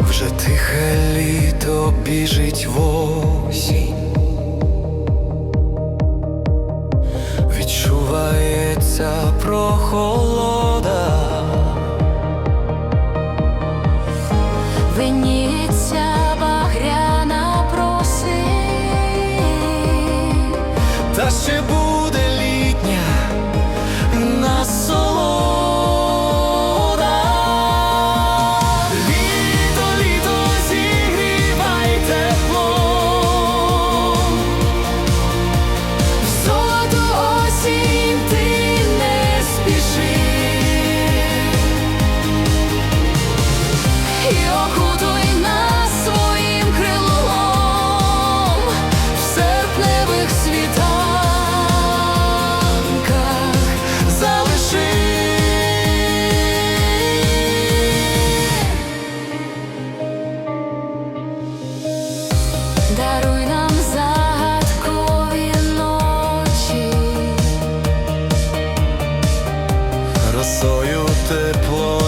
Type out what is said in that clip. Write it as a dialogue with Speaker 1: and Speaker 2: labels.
Speaker 1: Вже тихе літо біжить осінь Відчувається прохолода,
Speaker 2: виніться.
Speaker 1: Та ще буде літня насолода. Літо, літо, зігрівай теплом.
Speaker 2: в золоту осінь ти не спіши, і окутуй so you soju teplo